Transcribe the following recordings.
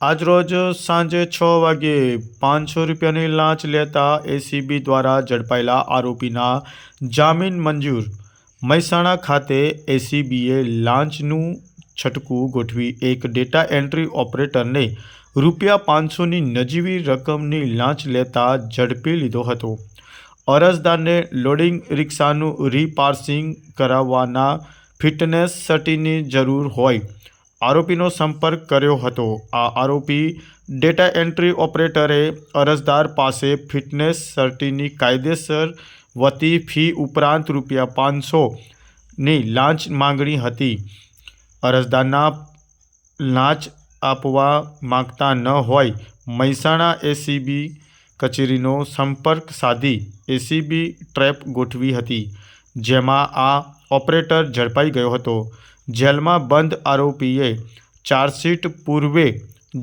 આજરોજ સાંજે છ વાગ્યે પાંચસો રૂપિયાની લાંચ લેતા એસીબી દ્વારા ઝડપાયેલા આરોપીના જામીન મંજૂર. મહેસાણા ખાતે એસીબીએ લાંચનું છટકું ગોઠવી એક ડેટા એન્ટ્રી ઓપરેટરને રૂપિયા પાંચસોની નજીવી રકમની લાંચ લેતા ઝડપી લીધો હતો. અરજદારને લોડિંગ રિક્ષાનું રીપાર્સિંગ કરાવવાના ફિટનેસ સટીની જરૂર હોય આરોપીનો સંપર્ક કર્યો હતો. આ આરોપી ડેટા એન્ટ્રી ઓપરેટરે અરજદાર પાસે ફિટનેસ સર્ટીની કાયદેસર વતી ફી ઉપરાંત રૂપિયા પાંચસોની લાંચ માંગણી હતી. અરજદારના લાંચ આપવા માંગતા ન હોય મહેસાણા એસીબી કચેરીનો સંપર્ક સાધી એસીબી ટ્રેપ ગોઠવી હતી, જેમાં આ ઓપરેટર ઝડપાઈ ગયો હતો. જેલમાં બંધ આરોપીએ ચાર્જશીટ પૂર્વે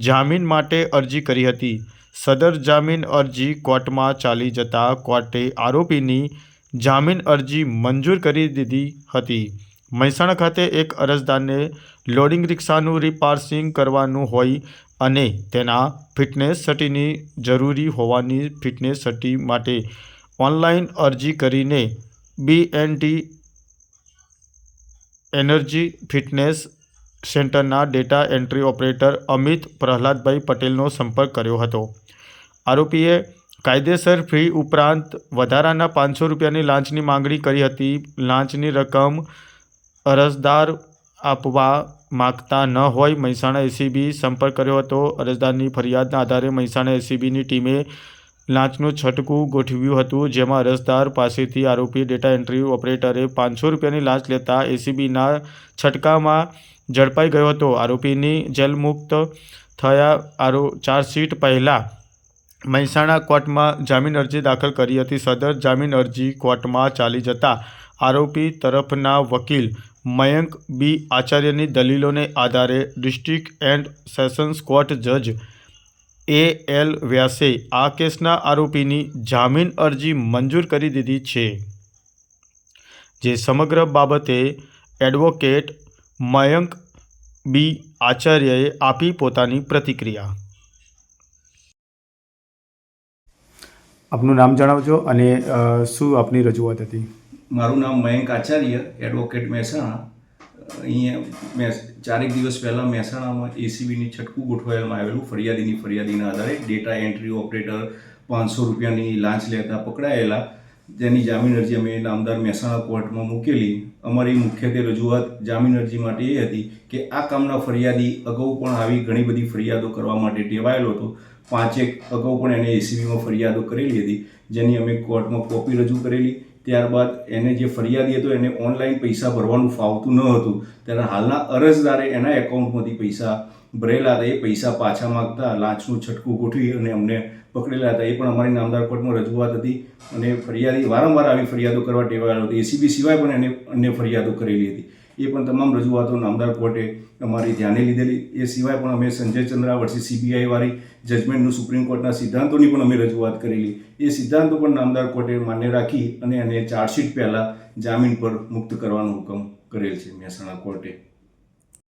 જામીન માટે અરજી કરી હતી. સદર જામીન અરજી કોર્ટમાં ચાલી જતા કોર્ટે આરોપીની જામીન અરજી મંજૂર કરી દીધી હતી. મહેસાણા ખાતે એક અરજદારને લોડિંગ રિક્ષાનું રિપાર્સિંગ કરવાનું હોય અને તેના ફિટનેસ સર્ટીની જરૂરી હોવાની ફિટનેસ સર્ટી માટે ઓનલાઈન અરજી કરીને બીએનટી એનર્જી ફિટનેસ સેન્ટરના data entry operator Amit Prahladbhai પટેલનો સંપર્ક કર્યો હતો. આરોપીએ કાયદેસર ફી ઉપરાંત વધારાના પાંચસો રૂપિયાની લાંચની માંગણી કરી હતી. લાંચની રકમ અરજદાર આપવા માગતા ન હોય મહેસાણા એસીબી સંપર્ક કર્યો હતો. અરજદારની ફરિયાદના આધારે મહેસાણા એસીબીની ટીમે લાંચનું છટકું ગોઠવ્યું હતું, જેમાં અરજદાર પાસેથી આરોપી ડેટા એન્ટ્રી ઓપરેટરે પાંચસો રૂપિયાની લાંચ લેતા એસીબીના છટકામાં ઝડપાઈ ગયો હતો. આરોપીની જેલમુક્ત થયા આરો, ચાર્જશીટ પહેલાં મહેસાણા કોર્ટમાં જામીન અરજી દાખલ કરી હતી. સદર જામીન અરજી કોર્ટમાં ચાલી જતા આરોપી તરફના વકીલ મયંક બી આચાર્યની દલીલોને આધારે ડિસ્ટ્રિક્ટ એન્ડ સેશન્સ કોર્ટ જજ એ એલ વ્યાસે આ કેસના આરોપીની જામીન અરજી મંજૂર કરી દીધી છે જે સમગ્ર બાબતે એડવોકેટ મયંક બી આચાર્યએ આપી પોતાની પ્રતિક્રિયા. આપનું નામ જણાવજો અને શું આપની રજૂઆત હતી? મારું નામ મયંક આચાર્ય એડવોકેટ મહેસાણા. અહીંયા મેં ચારેક દિવસ પહેલાં મહેસાણામાં એસીબીની છટકું ગોઠવાયેલું આવેલું, ફરિયાદીની ફરિયાદીના આધારે ડેટા એન્ટ્રી ઓપરેટર પાંચસો રૂપિયાની લાંચ લેતા પકડાયેલા, જેની જામીન અરજી અમે નામદાર મહેસાણા કોર્ટમાં મૂકેલી. અમારી મુખ્યત્વે રજૂઆત જામીન અરજી માટે એ હતી કે આ કામના ફરિયાદી અગાઉ પણ આવી ઘણી બધી ફરિયાદો કરવા માટે ટેવાયેલો હતો. પાંચેક અગાઉ પણ એને એસીબીમાં ફરિયાદો કરેલી હતી, જેની અમે કોર્ટમાં કોપી રજૂ કરેલી. ત્યારબાદ એને જે ફરિયાદી હતો, એને ઓનલાઈન પૈસા ભરવાનું ફાવતું ન હતું. ત્યારે હાલના અરજદારે એના એકાઉન્ટમાંથી પૈસા ભરેલા હતા. એ પૈસા પાછા માગતા લાંચનું છટકું ગોઠવી અને અમને પકડેલા હતા. એ પણ અમારી નામદાર કોર્ટમાં રજૂઆત હતી અને ફરિયાદી વારંવાર આવી ફરિયાદો કરવા ટેવાયેલો હતો. એસીબી સિવાય પણ એને અન્ય ફરિયાદો કરેલી હતી. એ પણ તમામ રજૂઆતો નામદાર કોર્ટે અમારી ધ્યાને લીધેલી. એ સિવાય પણ અમે સંજય ચંદ્રા વર્ષી સીબીઆઈ વાળી જજમેન્ટનું સુપ્રીમ કોર્ટના સિદ્ધાંતોની પણ અમે રજૂઆત કરેલી. એ સિદ્ધાંતો પણ નામદાર કોર્ટે માન્ય રાખી અને એને ચાર્જશીટ પહેલાં જામીન પર મુક્ત કરવાનો હુકમ કરેલ છે મહેસાણા કોર્ટે.